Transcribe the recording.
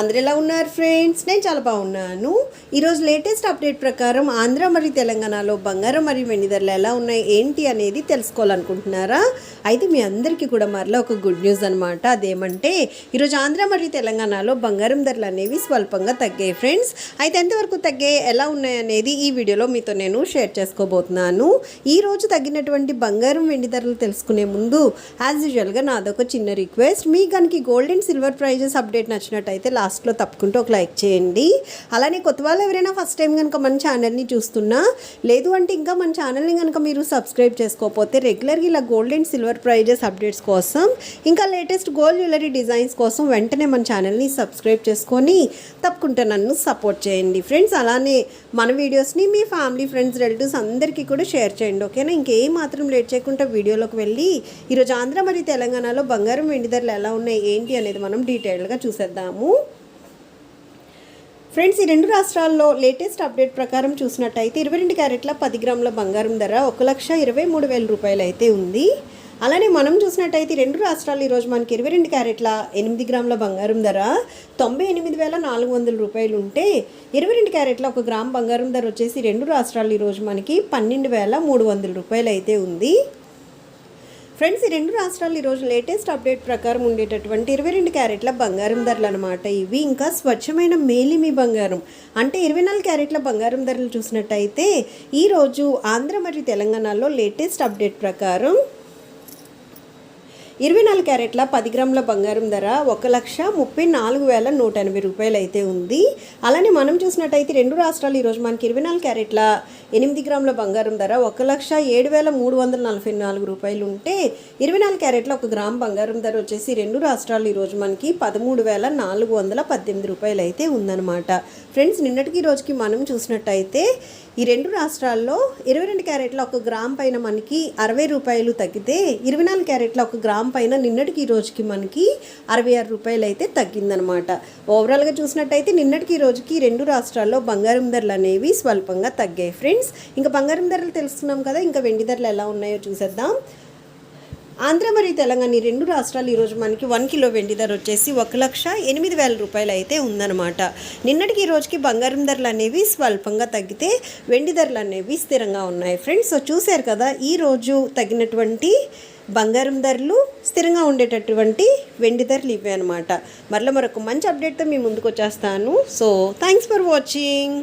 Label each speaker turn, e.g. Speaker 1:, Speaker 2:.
Speaker 1: అందరు ఎలా ఉన్నారు ఫ్రెండ్స్? నేను చాలా బాగున్నాను. ఈరోజు లేటెస్ట్ అప్డేట్ ప్రకారం ఆంధ్ర మరియు తెలంగాణలో బంగారం మరియు వెండి ధరలు ఎలా ఉన్నాయి ఏంటి అనేది తెలుసుకోవాలనుకుంటున్నారా? అయితే మీ అందరికీ కూడా మరలా ఒక గుడ్ న్యూస్ అనమాట అదేమంటే ఈరోజు ఆంధ్ర మరియు తెలంగాణలో బంగారం ధరలు అనేవి స్వల్పంగా తగ్గాయి ఫ్రెండ్స్. అయితే ఎంతవరకు తగ్గాయి ఎలా ఉన్నాయి అనేది ఈ వీడియోలో మీతో నేను షేర్ చేసుకోబోతున్నాను. ఈరోజు తగ్గినటువంటి బంగారం వెండి ధరలు తెలుసుకునే ముందు యాజ్ యూజువల్గా నాదొక చిన్న రిక్వెస్ట్. మీ కనుక gold and silver prizes update నచ్చినట్టయితే లాస్ట్లో తప్పకుండా ఒక లైక్ చేయండి. అలానే కొత్త వాళ్ళు ఎవరైనా ఫస్ట్ టైం కనుక మన ఛానల్ని చూస్తున్నా లేదు అంటే ఇంకా మన ఛానల్ని కనుక మీరు సబ్స్క్రైబ్ చేసుకోకపోతే రెగ్యులర్గా ఇలా gold and silver prizes updates కోసం ఇంకా లేటెస్ట్ గోల్డ్ జ్యువెలరీ డిజైన్స్ కోసం వెంటనే మన ఛానల్ని సబ్స్క్రైబ్ చేసుకొని తప్పకుండా నన్ను సపోర్ట్ చేయండి. ఫ్రెండ్స్ అలానే మన వీడియోస్ని మీ ఫ్యామిలీ ఫ్రెండ్స్ రిలేటివ్స్ అందరికీ కూడా షేర్ చేయండి ఓకేనా ఇంకేం మాత్రం లేట్ చేయకుండా వీడియోలోకి వెళ్ళి ఈరోజు ఆంధ్ర మరియు తెలంగాణలో బంగారం వెండి ధరలు ఎలా ఉన్నాయి ఏంటి అనేది మనం డీటెయిల్గా చూసేద్దాము. ఫ్రెండ్స్ ఈ రెండు రాష్ట్రాల్లో లేటెస్ట్ అప్డేట్ ప్రకారం చూసినట్టయితే ఇరవై రెండు క్యారెట్ల పది గ్రాముల బంగారం ధర ఒక లక్ష ఇరవై మూడు వేల రూపాయలు అయితే ఉంది. అలానే మనం చూసినట్టయితే రెండు రాష్ట్రాలు ఈరోజు మనకి ఇరవై రెండు క్యారెట్ల ఎనిమిది గ్రాముల బంగారం ధర తొంభై ఎనిమిది వేల నాలుగు వందల రూపాయలు ఉంటే ఇరవై రెండు క్యారెట్ల ఒక గ్రామ్ బంగారం ధర వచ్చేసి రెండు రాష్ట్రాలు ఈరోజు మనకి పన్నెండు వేల మూడు వందల రూపాయలు అయితే ఉంది. ఫ్రెండ్స్ ఈ రెండు రాష్ట్రాలు ఈరోజు లేటెస్ట్ అప్డేట్ ప్రకారం ఉండేటటువంటి ఇరవై రెండు క్యారెట్ల బంగారం ధరలు అనమాట ఇవి ఇంకా స్వచ్ఛమైన మేలిమి బంగారం. అంటే ఇరవై నాలుగు క్యారెట్ల బంగారం ధరలు చూసినట్టయితే ఈరోజు ఆంధ్ర మరియు తెలంగాణలో లేటెస్ట్ అప్డేట్ ప్రకారం ఇరవై నాలుగు క్యారెట్ల పది గ్రాముల బంగారం ధర ఒక లక్ష ముప్పై నాలుగు వేల నూట ఎనభై రూపాయలు అయితే ఉంది. అలానే మనం చూసినట్టయితే రెండు రాష్ట్రాలు ఈరోజు మనకి ఇరవై నాలుగు క్యారెట్ల ఎనిమిది గ్రాముల బంగారం ధర ఒక లక్ష ఏడు వేల మూడు వందల నలభై నాలుగు రూపాయలు ఉంటే ఇరవై నాలుగు క్యారెట్ల ఒక గ్రామ్ బంగారం ధర వచ్చేసి రెండు రాష్ట్రాలు ఈరోజు మనకి పదమూడు వేల నాలుగు వందల పద్దెనిమిది రూపాయలు అయితే ఉందన్నమాట. ఫ్రెండ్స్ నిన్నటికి రోజుకి మనం చూసినట్టయితే ఈ రెండు రాష్ట్రాల్లో ఇరవై రెండు క్యారెట్ల ఒక గ్రామ్ పైన మనకి అరవై రూపాయలు తగ్గితే ఇరవై నాలుగు క్యారెట్ల ఒక గ్రామ్ పైన నిన్నటికి ఈ రోజుకి మనకి అరవై ఆరు రూపాయలు అయితే తగ్గిందనమాట ఓవరాల్గా చూసినట్టయితే నిన్నటికి ఈ రోజుకి రెండు రాష్ట్రాల్లో బంగారం ధరలు అనేవి స్వల్పంగా తగ్గాయి. ఫ్రెండ్స్ ఇంకా బంగారం ధరలు తెలుసుకున్నాం కదా ఇంకా వెండి ధరలు ఎలా ఉన్నాయో చూసేద్దాం. ఆంధ్ర మరియు తెలంగాణ ఈ రెండు రాష్ట్రాలు ఈరోజు మనకి వన్ కిలో వెండి ధర వచ్చేసి ఒక లక్ష ఎనిమిది వేల రూపాయలు అయితే ఉందన్నమాట. నిన్నటికి ఈ రోజుకి బంగారం ధరలు అనేవి స్వల్పంగా తగ్గితే వెండి ధరలు అనేవి స్థిరంగా ఉన్నాయి. ఫ్రెండ్స్ సో చూశారు కదా ఈరోజు తగినటువంటి బంగారం ధరలు స్థిరంగా ఉండేటటువంటి వెండి ధరలు ఇవే అనమాట మరలా మరొక మంచి అప్డేట్తో మీ ముందుకు వచ్చేస్తాను. So thanks for watching